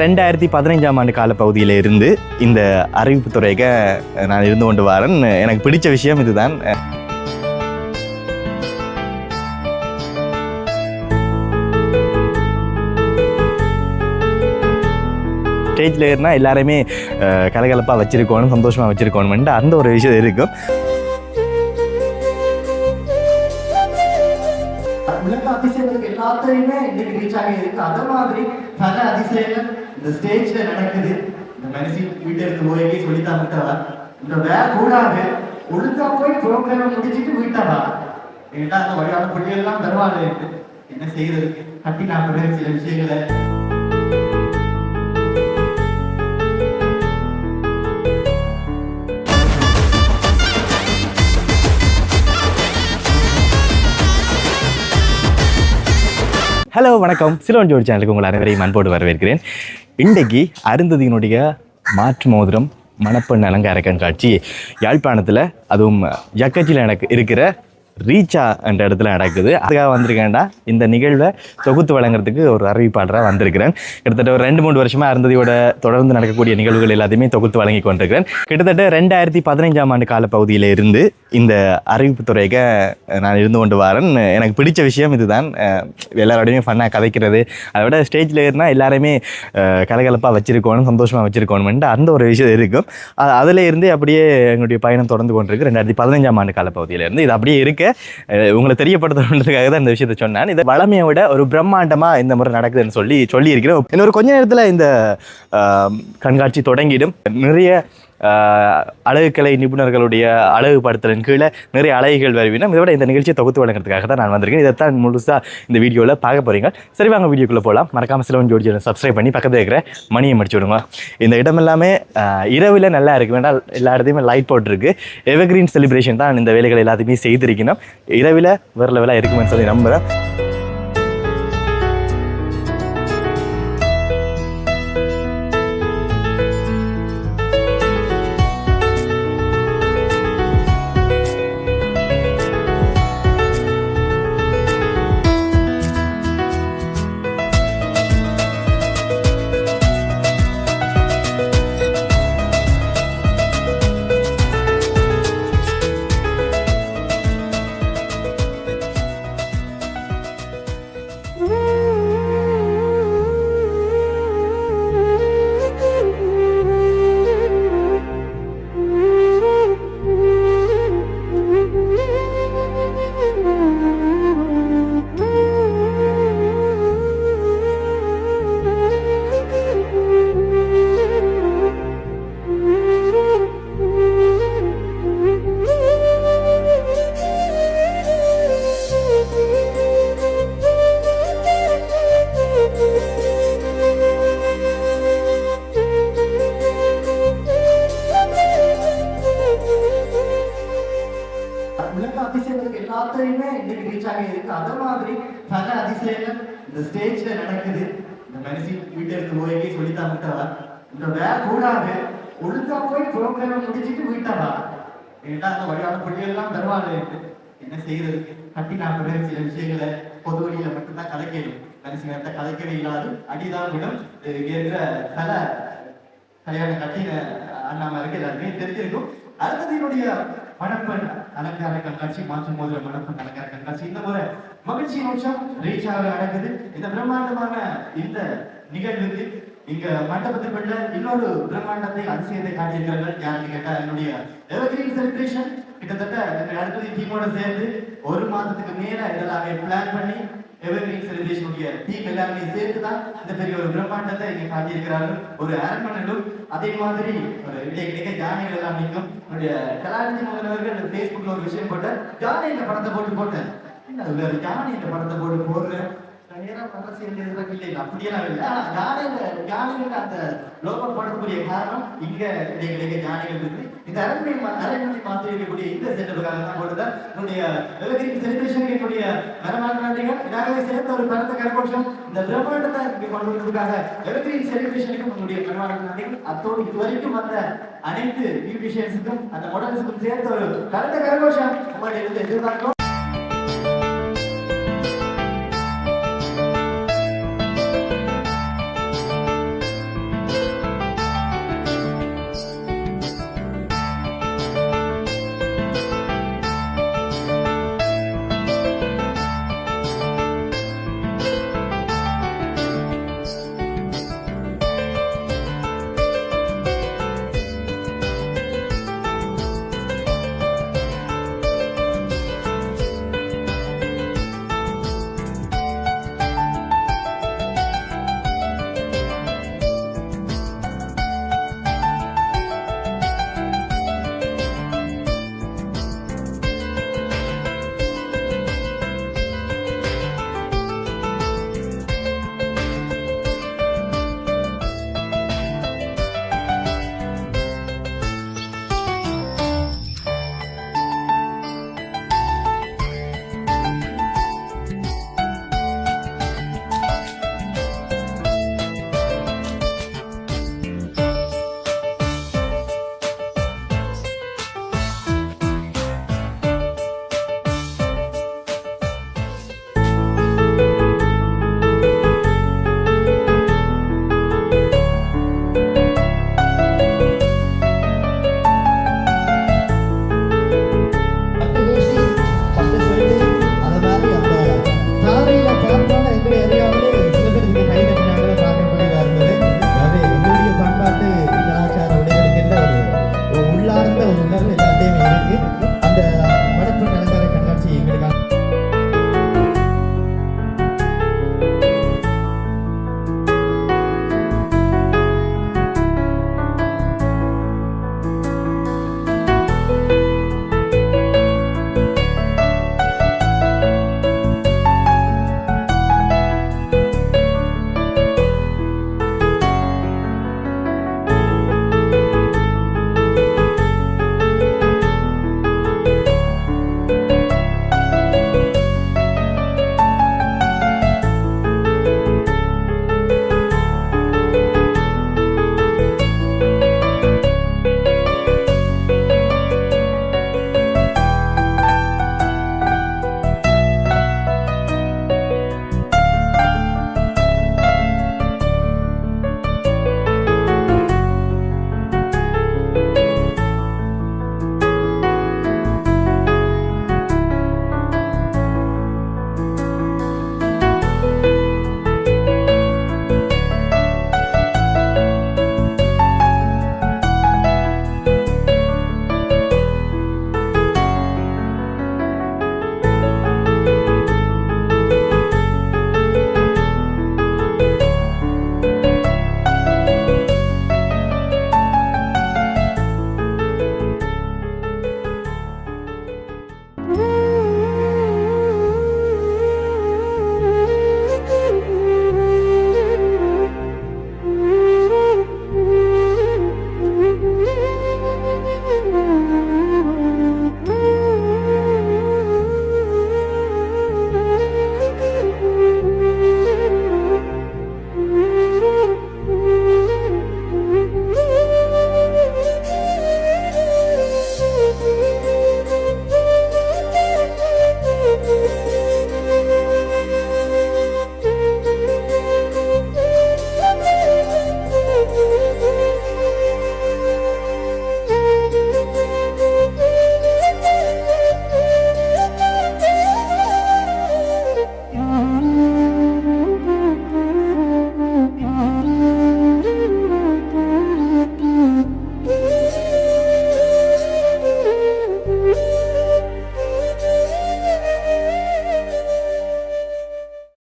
ரெண்டாயிரத்தி பதினைஞ்சாம் ஆண்டு காலப்பகுதியில் இருந்து இந்த அறிவிப்பு துறைக்கு நான் இருந்து கொண்டு வரேன். எனக்கு பிடிச்ச விஷயம் இதுதான். ஸ்டேஜில் ஏறினா எல்லாருமே கலகலப்பாக வச்சுருக்கோணும் சந்தோஷமாக வச்சுருக்கணுமென்ட்டு அந்த ஒரு விஷயம் இருக்கும். அதிசயங்களுக்கு இன்னைக்கு ரீச் ஆகி இருக்கு அதே மாதிரி பல அதிசயங்கள் இந்த ஸ்டேஜ்ல நடக்குது. இந்த மனசி வீட்டுல இருந்து போய் சொல்லி தந்துட்டவா இந்த வே கூடாது. ஒழுங்கா போய் ப்ரோக்ராம் முடிச்சிட்டு வீட்டவா என்கிட்ட அந்த வழியான பிள்ளைகள்லாம் பரவாயில்ல என்ன செய்யறது கட்டி நான் சில விஷயங்களை. ஹலோ வணக்கம். சிலோன் ஜோடி சேனலுக்கு உங்கள் அனைவரையும் அன்போடு வரவேற்கிறேன். இன்றைக்கு அருந்ததியினுடைய மாற்று மோதிரம் மணப்பெண் அலங்கார கண்காட்சி யாழ்ப்பாணத்தில் அதுவும் யக்கச்சியில் எனக்கு இருக்கிற ரீச்சா என்ற இடத்துல நடக்குது. அதுக்காக வந்திருக்கேன்டா. இந்த நிகழ்வை தொகுத்து வழங்குறதுக்கு ஒரு அறிவிப்பாளராக வந்திருக்கிறேன். கிட்டத்தட்ட ஒரு ரெண்டு மூணு வருஷமாக அருந்ததியோட தொடர்ந்து நடக்கக்கூடிய நிகழ்வுகள் எல்லாத்தையுமே தொகுத்து வழங்கி கொண்டிருக்கிறேன். கிட்டத்தட்ட ரெண்டாயிரத்தி பதினைஞ்சாம் ஆண்டு காலப்பகுதியில் இருந்து இந்த அறிவிப்பு துறைக்கு நான் இருந்து கொண்டு வரேன். எனக்கு பிடிச்ச விஷயம் இதுதான். எல்லாரோடையுமே ஃபன்னாக கதைக்கிறது. அதை விட ஸ்டேஜில் ஏறினா எல்லாருமே கலகலப்பாக வச்சுருக்கணும் சந்தோஷமாக வச்சுருக்கோணுமென்ட்டு அந்த ஒரு விஷயம் இருக்கும். அது அதில் இருந்து அப்படியே எங்களுடைய பயணம் தொடர்ந்து கொண்டிருக்கு. ரெண்டாயிரத்தி பதினஞ்சாம் ஆண்டு காலப்பகுதியிலேருந்து இது அப்படியே இருக்குது உங்களை தெரியப்படுத்தணுன்றதுக்காக தான் இந்த விஷயத்தை சொன்னேன். இதை வளமையை விட ஒரு பிரம்மாண்டமாக இந்த முறை நடக்குதுன்னு சொல்லி சொல்லியிருக்கிறேன். இன்னொரு கொஞ்ச நேரத்தில் இந்த கண்காட்சி தொடங்கிடும். நிறைய அழகுக்கலை நிபுணர்களுடைய அழகுபடுத்தலின் கீழே நிறைய அழகுகள் வருவினா இதை விட இந்த நிகழ்ச்சியை தொகுத்து வழங்குறதுக்காக தான் நான் வந்திருக்கேன். இதை தான் முழுசாக இந்த வீடியோவில் பார்க்க போகிறீங்க சரி வாங்க வீடியோக்குள்ளே போகலாம் மறக்காமல் சிலவன் ஜோடி சப்ஸ்கிரைப் பண்ணி பக்கத்தில் இருக்கிற மணியை மடிச்சு விடுங்க. இந்த இடம் எல்லாமே இரவில் நல்லா இருக்கு. வேண்டாம் எல்லா இடத்தையுமே லைட் போட்டிருக்கு. எவர்கிரீன் செலிப்ரேஷன் தான் இந்த வேலைகள் எல்லாத்தையுமே செய்திருக்கணும். இரவில் வேறு லெவலாக இருக்குமென்னு சொல்லி நம்புகிறேன் அதிசயங்களுக்கு எல்லாத்தையுமே இன்னைக்கு ரீச் ஆகி இருக்கு அதே மாதிரி பல அதிசயங்கள் இந்த ஸ்டேஜ்ல நடக்குது. இந்த மனசி வீட்டுல இருந்து போய் சொல்லித்தான் விட்டவா இந்த வேற கூடாது. ஒழுங்கா போய் ப்ரோக்ராம் முடிச்சுட்டு வீட்டவா ஏன்னா அந்த வழியான பிள்ளைகள்லாம் தருவாங்க என்ன செய்யறது கட்டி நாற்பது சில விஷயங்களை பொது வழியில மட்டும்தான் கதைக்கணும் மனசு நேரத்தை கதைக்கவே இல்லாது அடிதான் விடும். இங்க இருக்கிற பல கல்யாண கட்டின அண்ணாமாருக்கு எல்லாருமே தெரிஞ்சிருக்கும். அடுத்தது என்னுடைய மணப்பெண் அலங்கார கண்காட்சி மாற்று போது மணப்பெண் அலங்கார கண்காட்சி இந்த முறை மகிழ்ச்சி நிமிஷம் ரீச்சாக நடக்குது இந்த பிரம்மாண்டமான இந்த நிகழ்வுக்கு இங்க மண்டபத்துக்குள்ள இன்னொரு பிரம்மாண்டத்தை அதிசயத்தை காட்டியிருக்கிறார்கள். யாருன்னு கேட்டா என்னுடைய எவர்கிரீன் செலிப்ரேஷன் கிட்டத்தட்ட எங்க அடுத்தது டீமோட சேர்ந்து ஒரு மாதத்துக்கு மேல இதெல்லாம் பிளான் பண்ணி எவர்கிரீன் செலிப்ரேஷனுடைய டீம் எல்லாருமே சேர்த்து தான் இந்த பெரிய ஒரு பிரம்மாண்டத்தை இங்கே காட்டியிருக்கிறார்கள். ஒரு அரண்மனையிலும் அதே மாதிரி ஒரு இடைய கிடைக்க ஜானிகள் எல்லாம் நீக்கும் என்னுடைய கலாநிதி முதல்வர்கள் ஃபேஸ்புக்ல ஒரு விஷயம் போட்டேன் ஜானி இந்த படத்தை போட்டு போட்டேன் என்ன ஜானி இந்த படத்தை போட்டு போடுறேன் நேரம் அரசியல் இல்லை. அப்படியெல்லாம் இல்லை அந்த லோகம் போடக்கூடிய காரணம் இங்க இருக்கு. இந்த அரண்மனை அரண்மனை மாற்றி இருக்கக்கூடிய இந்த செட்டப்புக்காக தான் போட்டுதான் என்னுடைய எவர்கிரீன் செலிப்ரேஷனுக்கு என்னுடைய நன்றிகள். நாங்களே சேர்ந்த ஒரு பரந்த கரகோஷம். இந்த பிரம்மாண்டத்தை இங்க கொண்டு வந்ததுக்காக உங்களுடைய நன்றிகள். அத்தோடு இதுவரைக்கும் வந்த அனைத்து பியூட்டிஷியன்ஸுக்கும் அந்த மாடல்ஸுக்கும் சேர்ந்த ஒரு கருத்த கரகோஷம். உங்களுடைய எதிர்பார்க்கிறோம்.